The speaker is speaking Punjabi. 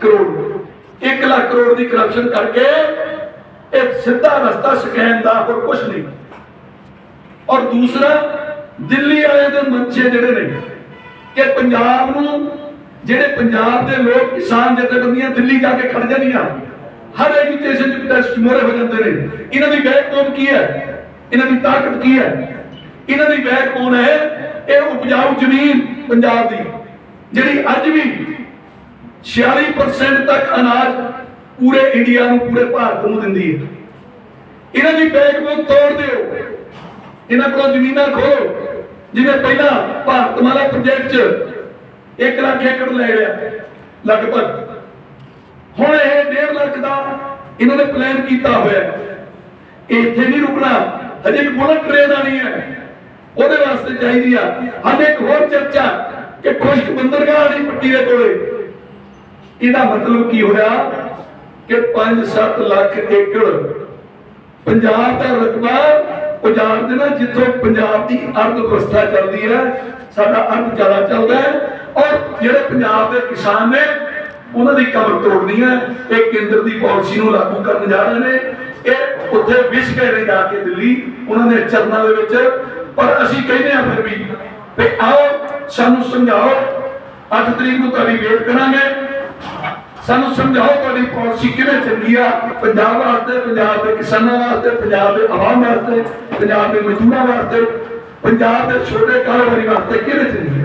ਕਰੋੜ 1 ਲੱਖ ਕਰੋੜ ਦੀ ਕਰਪਸ਼ਨ ਕਰਕੇ ਇੱਕ ਸਿੱਧਾ ਰਸਤਾ ਸਕੈਨ ਦਾ ਹੋਰ ਕੁਝ ਨਹੀਂ। ਔਰ ਦੂਸਰਾ, ਦਿੱਲੀ ਵਾਲੇ ਦੇ ਮੰਚੇ ਜਿਹੜੇ ਨੇ, ਕਿ ਪੰਜਾਬ ਨੂੰ ਜਿਹੜੇ ਪੰਜਾਬ ਦੇ ਲੋਕ ਕਿਸਾਨ ਜਥੇਬੰਦੀਆਂ ਦਿੱਲੀ ਜਾ ਕੇ ਖੜ ਜਾਂਦੀਆਂ, ਹਰ ਐਜੂਕੇਸ਼ਨ ਚ ਟੈਸਟ ਮੋਰੇ ਹੋ ਜਾਂਦੇ ਨੇ। ਇਹਨਾਂ ਦੀ ਬੈਕਬੋਨ ਕੀ ਹੈ? ਇਹਨਾਂ ਦੀ ਤਾਕਤ ਕੀ ਹੈ? ਇਹਨਾਂ ਦੀ ਬੈਕਬੋਨ ਹੈ? ਇਹ ਉਪਜਾਊ ਜ਼ਮੀਨ ਪੰਜਾਬ ਦੀ, ਜਿਹੜੀ ਅੱਜ ਵੀ 46% ਤੱਕ ਅਨਾਜ ਪੂਰੇ ਇੰਡੀਆ ਨੂੰ ਪੂਰੇ ਭਾਰਤ ਨੂੰ ਦਿੰਦੀ ਹੈ ਇਹਨਾਂ ਦੀ ਬੈਕਬੋਨ ਤੋੜ ਦਿਓ ਇਹਨਾਂ ਕੋਲੋਂ ਜ਼ਮੀਨਾਂ ਖੋਲੋ ਜਿਵੇਂ ਪਹਿਲਾਂ ਭਾਰਤਮਾਲਾ ਪ੍ਰੋਜੈਕਟ 'ਚ 1 ਲੱਖ ਏਕੜ ਲੈ ਲਿਆ ਲਗਭਗ ਹੁਣ ਇਹ 1.5 ਲੱਖ ਦਾ ਇਹਨਾਂ ਨੇ ਪਲਾਨ ਕੀਤਾ ਹੋਇਆ ਇੱਥੇ ਨਹੀਂ ਰੁਕਣਾ ਹਜੇ ਇੱਕ ਬੁਲਟ ਟ੍ਰੇਨ ਆਣੀ ਹੈ ਉਹਦੇ ਵਾਸਤੇ ਚਾਹੀਦੀ ਆ ਹਲੇ ਇੱਕ ਹੋਰ ਚਰਚਾ ਕਿ ਖੁਸ਼ਕ ਬੰਦਰਗਾਹ ਦੀ ਪੱਟੀ ਦੇ ਕੋਲੇ ਇਹਦਾ ਮਤਲਬ ਕੀ ਹੋਇਆ ਕਿ 5-7 ਲੱਖ ਏਕੜ ਪੰਜਾਬ ਦਾ ਰਕਬਾ ਉਜਾੜ ਦੇਣਾ ਜਿੱਥੋਂ ਪੰਜਾਬ ਦੀ ਅਰਥ ਵਿਵਸਥਾ ਚੱਲਦੀ ਹੈ, ਸਾਡਾ ਅਰਥ ਜ਼ਿਆਦਾ ਚੱਲਦਾ ਹੈ ਔਰ ਜਿਹੜੇ ਪੰਜਾਬ ਦੇ ਕਿਸਾਨ ਨੇ, ਉਹਨਾਂ ਦੀ ਕਬਰ ਤੋੜਨੀ ਹੈ। ਇਹ ਕੇਂਦਰ ਦੀ ਪਾਲਿਸੀ ਨੂੰ ਲਾਗੂ ਕਰਨ ਜਾ ਰਹੇ ਨੇ। ਇਹ ਉੱਥੇ ਵਿਸ਼ ਗਏ ਜਾ ਕੇ ਦਿੱਲੀ, ਉਹਨਾਂ ਦੇ ਚਰਨਾਂ ਦੇ ਵਿੱਚ। ਪਰ ਅਸੀਂ ਕਹਿੰਦੇ ਆ ਫਿਰ ਵੀ ਵੀ ਆਓ, ਸਾਨੂੰ ਸਮਝਾਓ। 8 ਤਰੀਕ ਨੂੰ ਤੁਹਾਡੀ ਵੇਟ ਕਰਾਂਗੇ। ਸਾਨੂੰ ਸਮਝਾਓ ਤੁਹਾਡੀ ਪਾਲਿਸੀ ਕਿਵੇਂ ਚੱਲੀ ਆ? ਪੰਜਾਬ ਵਾਸਤੇ, ਪੰਜਾਬ ਦੇ ਕਿਸਾਨਾਂ ਵਾਸਤੇ, ਪੰਜਾਬ ਦੇ ਆਵਾਮ ਵਾਸਤੇ, ਪੰਜਾਬ ਦੇ ਮਜ਼ਦੂਰਾਂ ਵਾਸਤੇ, ਪੰਜਾਬ ਦੇ ਛੋਟੇ ਕਾਰੋਬਾਰੀ ਵਾਸਤੇ ਕਿਵੇਂ ਚੱਲੀ ਆ?